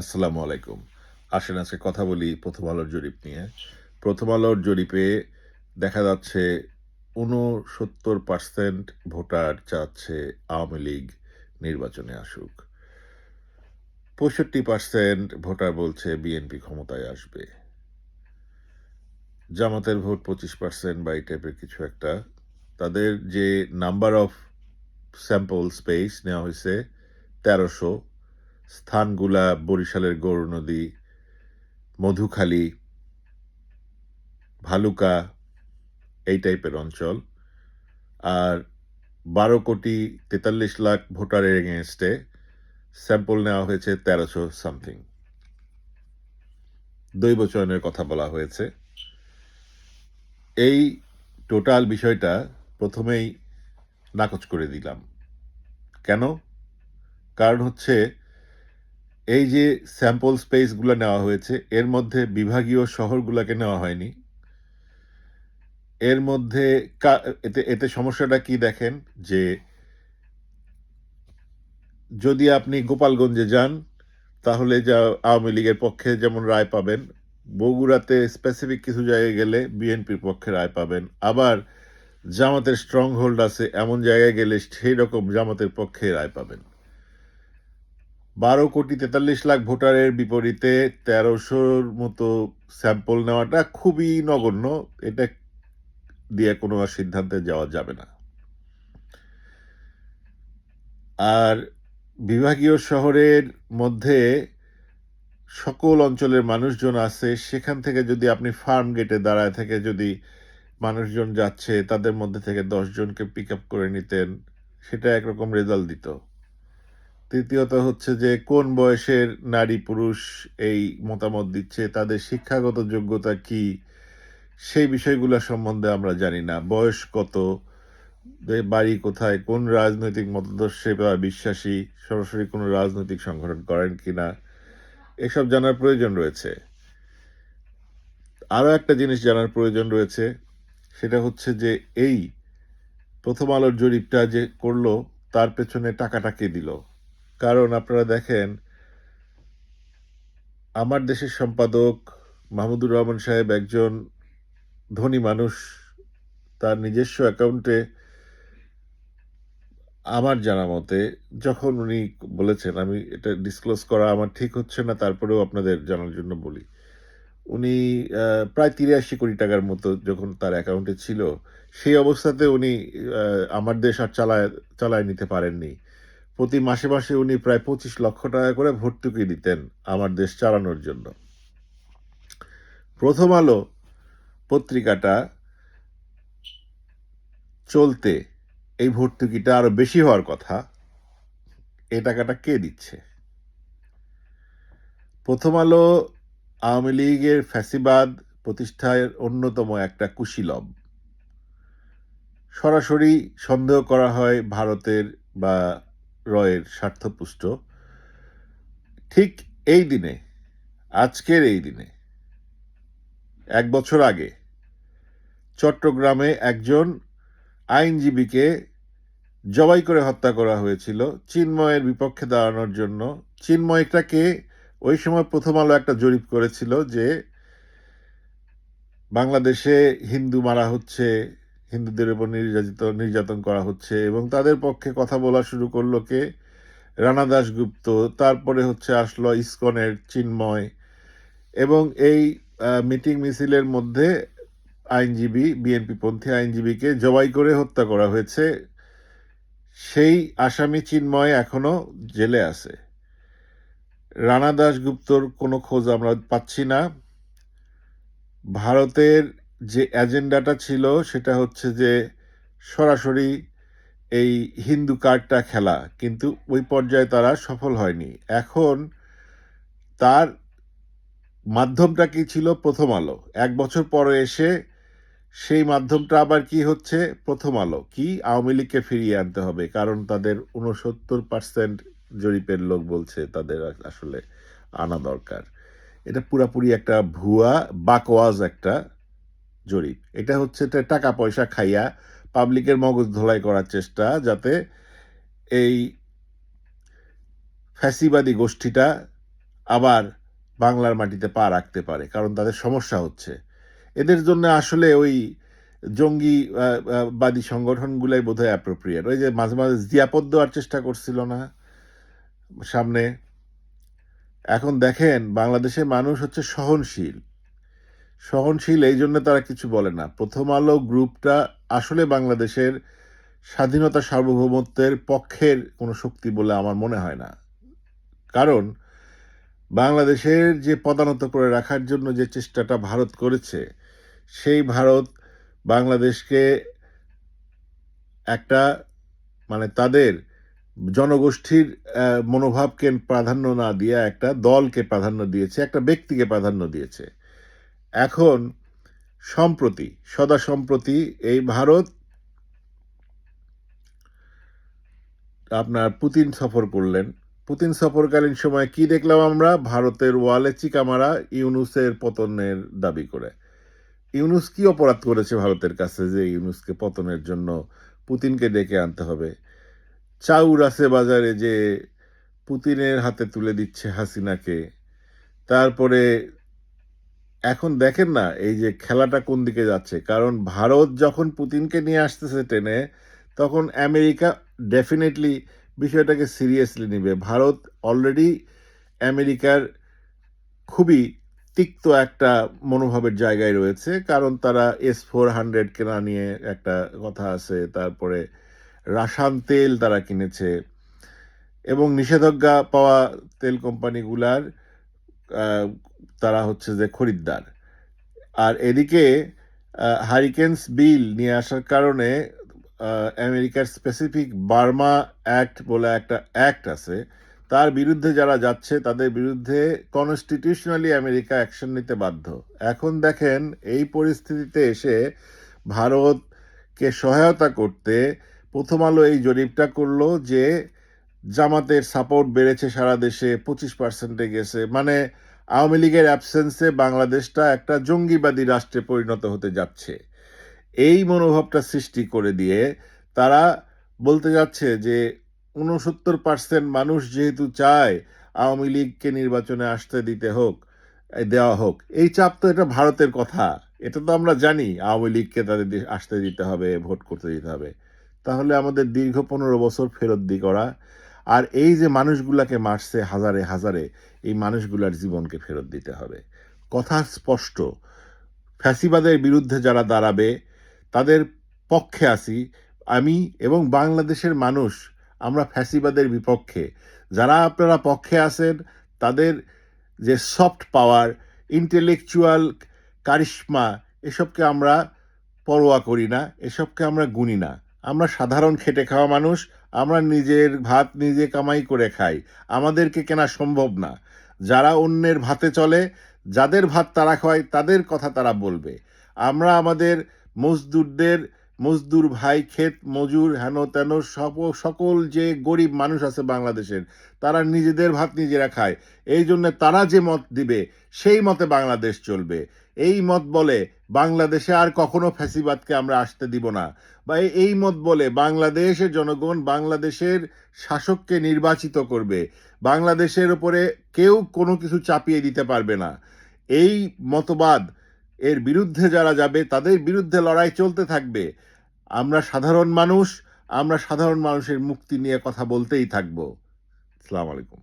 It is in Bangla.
আসসালামু আলাইকুম। আসেন আজকে কথা বলি প্রথম আলোর জরিপ নিয়ে। প্রথম আলোর জরিপে দেখা যাচ্ছে উনসত্তর পার্সেন্ট ভোটার চাচ্ছে আওয়ামী লীগ নির্বাচনে আসুক। পঁয়ষট্টি পার্সেন্ট ভোটার বলছে বিএনপি ক্ষমতায় আসবে। জামাতের ভোট পঁচিশ পার্সেন্ট বা এই টাইপের কিছু একটা। তাদের যে নাম্বার অফ স্যাম্পল স্পেস নেওয়া হয়েছে তেরোশো। স্থানগুলা বরিশালের গৌর নদী, মধুখালী, ভালুকা, এই টাইপের অঞ্চল। আর বারো কোটি তেতাল্লিশ লাখ ভোটারের এগেনস্টে স্যাম্পল নেওয়া হয়েছে তেরোশো সামথিং। দৈব চয়নের কথা বলা হয়েছে। এই টোটাল বিষয়টা প্রথমেই নাকচ করে দিলাম। কেন? কারণ হচ্ছে এই যে স্যাম্পল স্পেসগুলো নেওয়া হয়েছে, এর মধ্যে বিভাগীয় শহরগুলোকে নেওয়া হয়নি। এর মধ্যে এতে এতে সমস্যাটা কি দেখেন? যে যদি আপনি গোপালগঞ্জে যান, তাহলে যা আওয়ামী লীগের পক্ষে যেমন রায় পাবেন, বগুড়াতে স্পেসিফিক কিছু জায়গায় গেলে বিএনপির পক্ষে রায় পাবেন। আবার জামাতের স্ট্রং হোল্ড আছে, এমন জায়গায় গেলে সেই রকম জামাতের পক্ষে রায় পাবেন। বারো কোটি তেতাল্লিশ লাখ ভোটারের বিপরীতে তেরোশোর মতো স্যাম্পল নেওয়াটা খুবই নগণ্য। এটা দিয়ে কোনো সিদ্ধান্তে যাওয়া যাবে না। আর বিভাগীয় শহরের মধ্যে সকল অঞ্চলের মানুষজন আছে, সেখান থেকে যদি আপনি ফার্ম গেটে দাঁড়ায় থেকে যদি মানুষজন যাচ্ছে, তাদের মধ্যে থেকে দশজনকে পিক আপ করে নিতেন, সেটা একরকম রেজাল্ট দিত। তৃতীয়ত হচ্ছে যে, কোন বয়সের নারী পুরুষ এই মতামত দিচ্ছে? তাদের শিক্ষাগত যোগ্যতা কি? সেই বিষয়গুলো সম্বন্ধে আমরা জানি না। বয়স কত? বাড়ি কোথায়? কোন রাজনৈতিক মতাদর্শে বা বিশ্বাসী? সরাসরি কোনো রাজনৈতিক সংগঠন করেন কিনা? এসব জানার প্রয়োজন রয়েছে। আরও একটা জিনিস জানার প্রয়োজন রয়েছে, সেটা হচ্ছে যে, এই প্রথম আলোর জরিপটা যে করল, তার পেছনে টাকাটা কে দিল? কারণ আপনারা দেখেন, আমার দেশের সম্পাদক মাহমুদুর রহমান সাহেব একজন ধনী মানুষ, তার নিজস্ব অ্যাকাউন্টে আমার জানা মতে, যখন উনি বলেছেন, আমি এটা ডিসক্লোজ করা আমার ঠিক হচ্ছে না, তারপরেও আপনাদের জানার জন্য বলি। উনি প্রায় তিরাশি কোটি টাকার মতো যখন তার অ্যাকাউন্টে ছিল, সেই অবস্থাতে উনি আমার দেশ আর চালায় চালায় নিতে পারেননি। প্রতি মাসে মাসে উনি প্রায় পঁচিশ লক্ষ টাকা করে ভর্তুকি দিতেন আমার দেশ চালানোর জন্য। প্রথম আলো পত্রিকাটা চলতে এই ভর্তুকিটা আরও বেশি হওয়ার কথা। এই টাকাটা কে দিচ্ছে? প্রথম আলো আওয়ামী লীগের ফ্যাসিবাদ প্রতিষ্ঠার অন্যতম একটা কুশীলব। সরাসরি সন্দেহ করা হয় ভারতের বা রয়ের স্বার্থপুষ্ট। ঠিক এই দিনে, আজকের এই দিনে, এক বছর আগে, চট্টগ্রামে একজন আইনজীবীকে জবাই করে হত্যা করা হয়েছিল। চিন্ময়ের বিপক্ষে দাঁড়ানোর জন্য। চিন্ময়টাকে ওই সময় প্রথম আলো একটা জরিপ করেছিল যে, বাংলাদেশে হিন্দু মারা হচ্ছে হিন্দুদের উপর নির্যাতিত, নির্যাতন করা হচ্ছে এবং তাদের পক্ষে কথা বলা শুরু করল কে? রানা দাশগুপ্ত। তারপরে হচ্ছে আসলো ইসকনের চিন্ময় এবং এই মিটিং মিছিলের মধ্যে আইনজীবী, বিএনপি পন্থী আইনজীবীকে জবাই করে হত্যা করা হয়েছে। সেই আসামি চিন্ময় এখনও জেলে আছে। রানা দাশগুপ্তর কোনো খোঁজ আমরা পাচ্ছি না। ভারতের যে এজেন্ডাটা ছিল সেটা হচ্ছে যে সরাসরি এই হিন্দু কার্ডটা খেলা, কিন্তু ওই পর্যায়ে তারা সফল হয়নি। এখন তার মাধ্যমটা কি ছিল? প্রথম আলো। এক বছর পরে এসে সেই মাধ্যমটা আবার কি হচ্ছে? প্রথম আলো। কি? আওয়ামী লীগকে ফিরিয়ে আনতে হবে, কারণ তাদের উনসত্তর পার্সেন্ট জরিপের লোক বলছে তাদের আসলে আনা দরকার। এটা পুরাপুরি একটা ভুয়া, বাকওয়াজ একটা জরিপ। এটা হচ্ছে টাকা পয়সা খাইয়া পাবলিকের মগজ ধোলাই করার চেষ্টা যাতে এই ফ্যাসিবাদী গোষ্ঠীটা আবার বাংলার মাটিতে পা রাখতে পারে, কারণ তাদের সমস্যা হচ্ছে। এদের জন্য আসলে ওই জঙ্গি বাদী সংগঠনগুলাই বোধহয় অ্যাপ্রোপ্রিয়েট ওই যে মাঝে মাঝে জিয়াপদ দেওয়ার চেষ্টা করছিল না সামনে। এখন দেখেন বাংলাদেশের মানুষ হচ্ছে সহনশীল। সহনশীল, এই জন্য তারা কিছু বলে না। প্রথম আলো গ্রুপটা আসলে বাংলাদেশের স্বাধীনতা সার্বভৌমত্বের পক্ষের কোনো শক্তি বলে আমার মনে হয় না। কারণ, বাংলাদেশের যে পদানত করে রাখার জন্য যে চেষ্টাটা ভারত করেছে, সেই ভারত বাংলাদেশকে একটা মানে তাদের জনগোষ্ঠীর মনোভাবকে প্রাধান্য না দিয়ে একটা দলকে প্রাধান্য দিয়েছে, একটা ব্যক্তিকে প্রাধান্য দিয়েছে। এখন সম্প্রতি, সদা সম্প্রতি এই ভারত আপনার পুতিন সফর করলেন। পুতিন সফরকালীন সময় কি দেখলাম আমরা? ভারতের ওয়ালে চিকামারা ইউনুসের পতনের দাবি করে। ইউনুস কি অপরাধ করেছে ভারতের কাছে যে ইউনুসকে পতনের জন্য পুতিনকে ডেকে আনতে হবে? চাউর আছে বাজারে যে পুতিনের হাতে তুলে দিচ্ছে হাসিনাকে, তারপরে এখন দেখেন না, এই যে খেলাটা কোন দিকে যাচ্ছে? কারণ ভারত যখন পুতিনকে নিয়ে আসতেছে টেনে তখন আমেরিকা ডেফিনেটলি বিষয়টাকে সিরিয়াসলি নেবে। ভারত অলরেডি আমেরিকার খুবই তিক্ত একটা মনোভাবের জায়গায় রয়েছে। কারণ তারা এস ফোর হান্ড্রেড কেনা নিয়ে একটা কথা আছে, তারপরে রাসান তেল তারা কিনেছে এবং নিষেধাজ্ঞা পাওয়া তেল কোম্পানিগুলার তারা হচ্ছে যে খরিদ্দার। আর এদিকে হারিকেন্স বিল নিয়ে আসার কারণে আমেরিকার স্পেসিফিক বার্মা অ্যাক্ট বলে একটা অ্যাক্ট আছে। তার বিরুদ্ধে যারা যাচ্ছে, তাদের বিরুদ্ধে কনস্টিটিউশনালি আমেরিকা অ্যাকশন নিতে বাধ্য। এখন দেখেন, এই পরিস্থিতিতে এসে ভারতকে সহায়তা করতে প্রথম আলো এই জরিপটা করল যে জামাতের সাপোর্ট বেড়েছে সারা দেশে, পঁচিশ পার্সেন্টে গেছে। মানে আওয়ামী লীগের অ্যাবসেন্সে বাংলাদেশটা একটা জঙ্গিবাদী রাষ্ট্রে পরিণত হতে যাচ্ছে। এই মনোভাবটা সৃষ্টি করে দিয়ে তারা বলতে যাচ্ছে যে উনসত্তর পার্সেন্ট মানুষ যেহেতু চায় আওয়ামী লীগকে নির্বাচনে আসতে দিতে হোক দেওয়া হোক, এই চাপ তো এটা ভারতের কথা। এটা তো আমরা জানি, আওয়ামী লীগকে তাদের আসতে দিতে হবে, ভোট করতে দিতে হবে। তাহলে আমাদের দীর্ঘ পনেরো বছর ফেরত দি করা আর এই যে মানুষগুলাকে মারছে হাজারে হাজারে, এই মানুষগুলার জীবনকে ফেরত দিতে হবে। কথা স্পষ্ট। ফ্যাসিবাদের বিরুদ্ধে যারা দাঁড়াবে, তাদের পক্ষে আছি আমি এবং বাংলাদেশের মানুষ, আমরা ফ্যাসিবাদের বিপক্ষে। যারা আপনারা পক্ষে আছেন, তাদের যে সফট পাওয়ার, ইন্টেলেকচুয়াল কারিশমা, এসবকে আমরা পরোয়া করি না, এসবকে আমরা গুনি না। আমরা সাধারণ খেটে খাওয়া মানুষ, আমরা নিজের ভাত নিজে কামাই করে খাই। আমাদেরকে কেনা সম্ভব না। যারা অন্যের ভাতে চলে, যাদের ভাত তারা খায়, তাদের কথা তারা বলবে। আমরা আমাদের মজদুরদের, মজদুর ভাই, ক্ষেত, মজুর, হেন তেন সকল যে গরিব মানুষ আছে বাংলাদেশের, তারা নিজেদের ভাত নিজেরা খায়। এই জন্য তারা যে মত দিবে, সেই মতে বাংলাদেশ চলবে। এই মত বলে বাংলাদেশে আর কখনো ফ্যাসিবাদকে আমরা আসতে দিব না। বা এই- মত বলে বাংলাদেশের জনগণ বাংলাদেশের শাসককে নির্বাচিত করবে। বাংলাদেশের উপরে কেউ কোনো কিছু চাপিয়ে দিতে পারবে না। এই মতবাদ এর বিরুদ্ধে যারা যাবে, তাদের বিরুদ্ধে লড়াই চলতে থাকবে। আমরা সাধারণ মানুষ, আমরা সাধারণ মানুষের মুক্তি নিয়ে কথা বলতেই থাকব। আসসালামু আলাইকুম।